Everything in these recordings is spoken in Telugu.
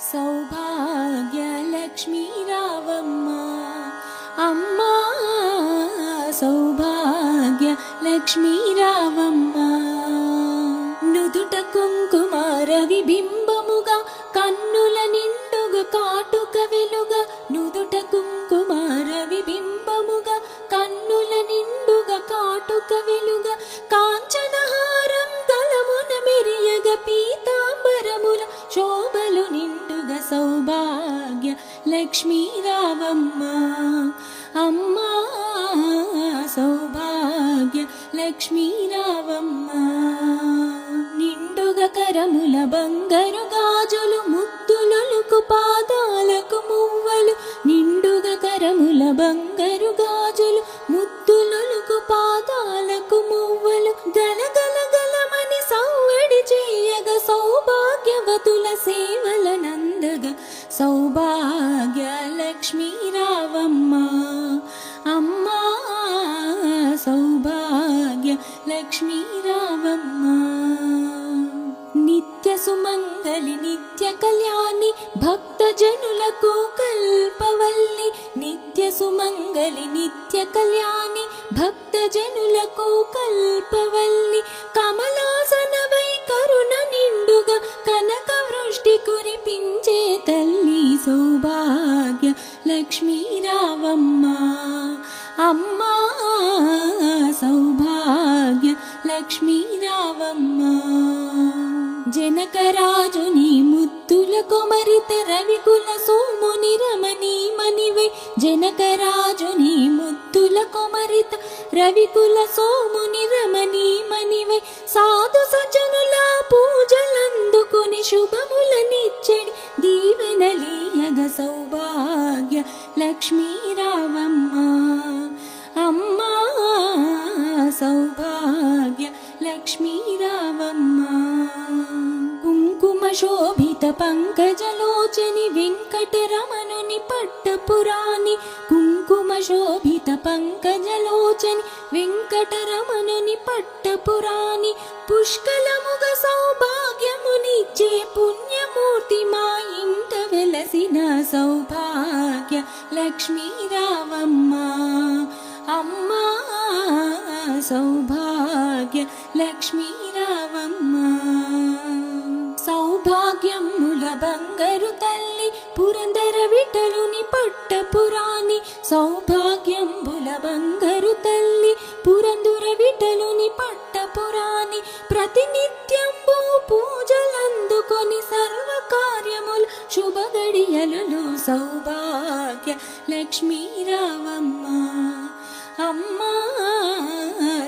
సౌభాగ్యలక్ష్మీ రావమ్మ అమ్మా సౌభాగ్య లక్ష్మీ రావమ్మ. నుదుట కుంకుమార విబింబముగా కన్నుల నిండుగా కాటుక వెలుగా నుదుట కుంకుమార విబింబముగా కన్నుల నిండుగా కాటుక వెలుగా కాంచనహారం తలమున మెరియగపి లక్ష్మీ రావమ్మ అమ్మా సౌభాగ్య లక్ష్మీ రావమ్మ నిండుగా కరముల బంగారు గాజులు ముద్దులకు పాదాలకు మువ్వలు. నిండుగ కరముల బంగారు లక్ష్మీ రావమ్మ అమ్మా సౌభాగ్య లక్ష్మీ రావమ్మ నిత్య సుమంగళి నిత్య కళ్యాణి భక్త జనులకు కల్పవల్లి. నిత్య సుమంగళి నిత్య కళ్యాణి భక్త జనులకు కల్పవల్లి కమలాసనవై కరుణ నిండుగా కనక వృష్టి కురిపించే తల్లి సౌభాగ్య లక్ష్మీ రావమ్మ అమ్మా సౌభాగ్య లక్ష్మీ రావమ్మ. జనకరాజుని ముద్దుల కొమరిత రవికుల సోముని రమణి మణివై జనకరాజుని ముద్దుల కొమరిత రవికుల సోముని రమణి మణివై సాధు సజనుల పూజలందుకుని శుభములనిచ్చడి దీవెనలీయగ సౌభాగ్య లక్ష్మీరావమ్మ అమ్మా సౌభాగ్య లక్ష్మీరావమ్మ కుంకుమ శోభిత పంకజలోచని వెంకటరమణుని పట్టపురాణి కుంకుమ శోభిత పంకజలోచని వెంకటరమణుని పట్టపురాణి పుష్కలముగ సౌభాగ్యమునిచ్చే పుణ్యమూర్తి మా ఇంట వెలసిన సౌభాగ్య లక్ష్మీ రావమ్మ అమ్మా సౌభాగ్య లక్ష్మీ రావమ్మ సౌభాగ్యముల బంగారు తల్లి పురందర విటలుని పట్ట పురాణి. సౌభాగ్యంబుల బంగారు తల్లి పురందుర విటలు కార్యములు శుభ గడియలలో సౌభాగ్య లక్ష్మీ రావమ్మ అమ్మా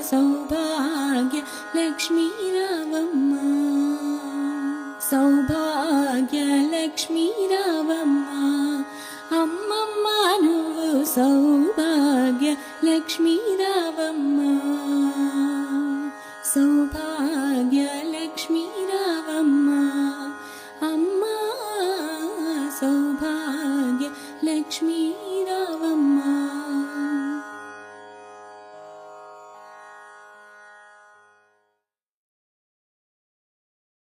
సౌభాగ్య లక్ష్మీ రావమ్మ సౌభాగ్య లక్ష్మీ రావమ్మ అమ్మమ్మ నువ్వు సౌభాగ్య లక్ష్మీ